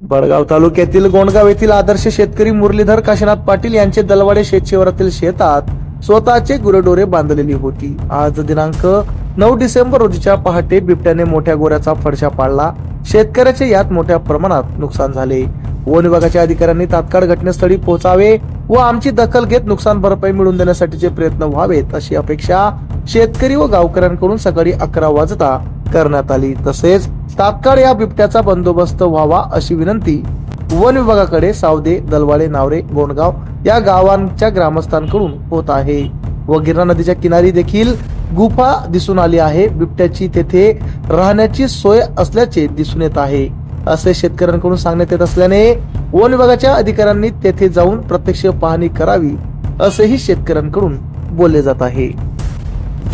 बडगाव तालुक्यातील गोंडगाव येथील आदर्श शेतकरी मुरलीधर काशीनाथ पाटील यांचे दलवाडे शेतशिवारातील शेतात स्वतःचे गुरेढोरे बांधलेली होती. आज दिनांक नऊ डिसेंबर रोजीच्या पहाटे बिबट्याने मोठ्या गोऱ्याचा फडशा पाडला. शेतकऱ्याचे यात मोठ्या प्रमाणात नुकसान झाले. वन विभागाच्या अधिकाऱ्यांनी तात्काळ घटनास्थळी पोहोचावे व आमची दखल घेत नुकसान भरपाई मिळवून देण्यासाठीचे प्रयत्न व्हावेत अशी अपेक्षा शेतकरी व गावकऱ्यांकडून सकाळी अकरा वाजता करण्यात आली. तसेच तात्काळ या बिबट्याचा बंदोबस्त व्हावा अशी विनंती. वन विभागाकडे सावदे दलवाडे नावरे गोंडगाव या गावांच्या ग्रामस्थांकडून होत आहे. व गिरणा नदीच्या किनारी देखील गुफा दिसून आली आहे. बिबट्याची तेथे राहण्याची सोय असल्याचे दिसून येत आहे. असे शेतकऱ्यांकडून सांगण्यात येत असल्याने वन विभागाच्या अधिकाऱ्यांनी तेथे जाऊन प्रत्यक्ष पाहणी करावी असेही शेतकऱ्यांकडून बोलले जात आहे.